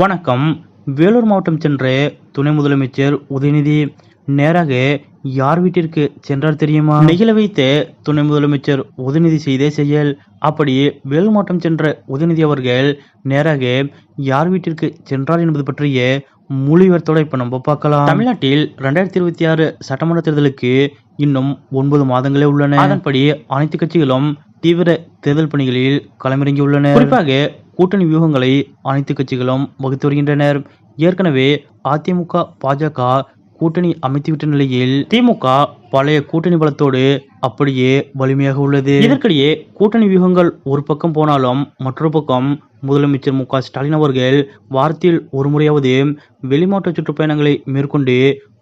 வணக்கம். வேலூர் மாவட்டம் சென்ற துணை முதலமைச்சர் உதயநிதி நேராக யார் வீட்டிற்கு சென்றார் தெரியுமா? நெகிழ வைத்த துணை முதலமைச்சர் உதயநிதி செய்த செயல். அப்படி வேலூர் மாவட்டம் சென்ற உதயநிதி அவர்கள் நேராக யார் வீட்டிற்கு சென்றார் என்பது பற்றிய மொழிவர்த்தோட இப்ப நம்ம பார்க்கலாம். தமிழ்நாட்டில் ரெண்டாயிரத்தி இருபத்தி ஆறு சட்டமன்ற தேர்தலுக்கு இன்னும் ஒன்பது மாதங்களே உள்ளன. அதன்படி அனைத்து கட்சிகளும் தீவிர தேர்தல் பணிகளில் களமிறங்கியுள்ளன. குறிப்பாக கூட்டணி வியூகங்களை அனைத்து கட்சிகளும் வகுத்து வருகின்றனர். ஏற்கனவே அதிமுக பாஜக கூட்டணி அமைத்துவிட்ட நிலையில் திமுக பழைய கூட்டணி பலத்தோடு அப்படியே வலிமையாக உள்ளது. இதற்கிடையே கூட்டணி வியூகங்கள் ஒரு பக்கம் போனாலும் மற்றொரு பக்கம் முதலமைச்சர் மு க ஸ்டாலின் அவர்கள் வாரத்தில் ஒரு முறையாவது வெளிமாற்ற சுற்றுப்பயணங்களை மேற்கொண்டு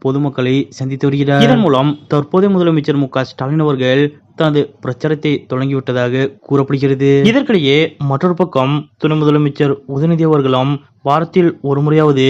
பொதுமக்களை சந்தித்து வருகிறார். இதன் மூலம் தற்போதைய முதலமைச்சர் மு க ஸ்டாலின் அவர்கள் தனது பிரச்சாரத்தை தொடங்கிவிட்டதாக கூறப்படுகிறது. இதற்கிடையே மற்றொரு பக்கம் துணை முதலமைச்சர் உதயநிதி அவர்களும் வாரத்தில் ஒரு முறையாவது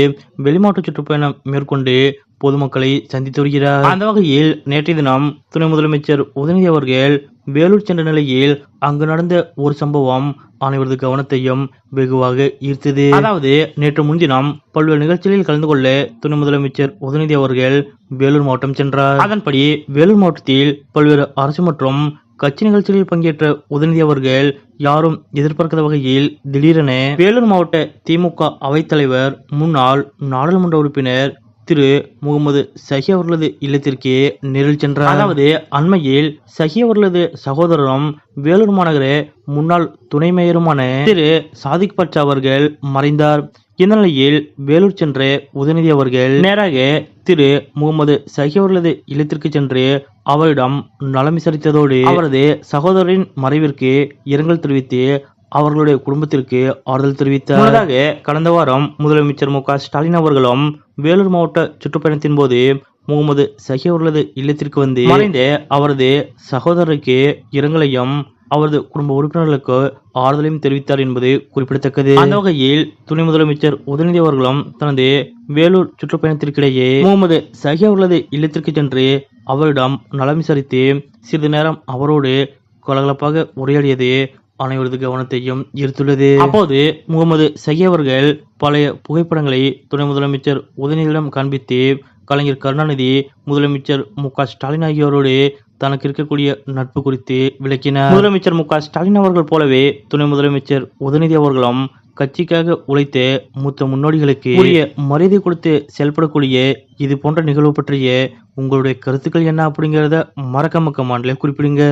வெளிமாவட்ட சுற்றுப்பயணம் மேற்கொண்டு பொதுமக்களை சந்தித்து வருகிறார் அந்த வகையில் நேற்றைய தினம் துணை முதலமைச்சர் உதயநிதி அவர்கள் வேலூர் சென்ற நிலையில் அங்கு நடந்த ஒரு சம்பவம் அனைவரது கவனத்தையும் வெகுவாக ஈர்த்தது. அதாவது நேற்று முன்தினம் பல்வேறு நிகழ்ச்சிகளில் கலந்து கொள்ள துணை முதலமைச்சர் உதயநிதி அவர்கள் வேலூர் மாவட்டம் சென்றார். அதன்படி வேலூர் மாவட்டத்தில் பல்வேறு அரசு மற்றும் கட்சி நிகழ்ச்சிகளில் பங்கேற்ற உதயநிதி அவர்கள் யாரும் எதிர்பார்க்காத வகையில் திடீரென வேலூர் மாவட்ட திமுக அவைத்தலைவர் முன்னாள் நாடாளுமன்ற உறுப்பினர் திரு முகமது சஹி அவர்களது இல்லத்திற்கு நேரில் சென்றார். அதாவது அண்மையில் சஹி அவர்களது சகோதரரும் வேலூர் மாநகர முன்னாள் துணை மேயருமான திரு சாதிக் பட்சா அவர்கள் மறைந்தார். இந்த நிலையில் வேலூர் சென்ற உதயநிதி அவர்கள் நேராக திரு முகமது சஹி அவர்களது இல்லத்திற்கு சென்று அவரிடம் நலம் விசாரித்ததோடு அவரது சகோதரரின் மறைவிற்கு இரங்கல் தெரிவித்து அவர்களுடைய குடும்பத்திற்கு ஆறுதல் தெரிவித்தார் முன்னதாக கடந்த வாரம் முதலமைச்சர் மு ஸ்டாலின் அவர்களும் வேலூர் மாவட்ட சுற்றுப்பயணத்தின் போது முகமது சஹி அவர்களது இல்லத்திற்கு வந்து மறைந்த அவரது சகோதரருக்கு இரங்கலையும் அவரது குடும்ப உறுப்பினர்களுக்கு ஆறுதலையும் தெரிவித்தார் என்பது குறிப்பிடத்தக்கது. அந்த வகையில் துணை முதலமைச்சர் உதயநிதி அவர்களும் தனது வேலூர் சுற்றுப்பயணத்திற்கிடையே முகமது சஹி அவர்களது இல்லத்திற்கு சென்று அவரிடம் நலம் விசாரித்து சிறிது நேரம் அவரோடு கலகலப்பாக உரையாடியது அனைவரது கவனத்தையும் ஈர்த்துள்ளது. அப்போது முகமது சஹி அவர்கள் பழைய புகைப்படங்களை துணை முதலமைச்சர் உதயநிதியிடம் காண்பித்து கலைஞர் கருணாநிதி முதலமைச்சர் மு க ஸ்டாலின் ஆகியோரோடு தனக்கு இருக்கக்கூடிய நட்பு குறித்து விளக்கினார். முதலமைச்சர் மு க ஸ்டாலின் அவர்கள் போலவே துணை முதலமைச்சர் உதயநிதி அவர்களும் கட்சிக்காக உழைத்த மூத்த முன்னோடிகளுக்கு உரிய மரியாதை கொடுத்து செயல்படக்கூடிய இது போன்ற நிகழ்வு பற்றிய உங்களுடைய கருத்துக்கள் என்ன அப்படிங்கிறத மறக்காம கமாண்ட்ல குறிப்பிடுங்க.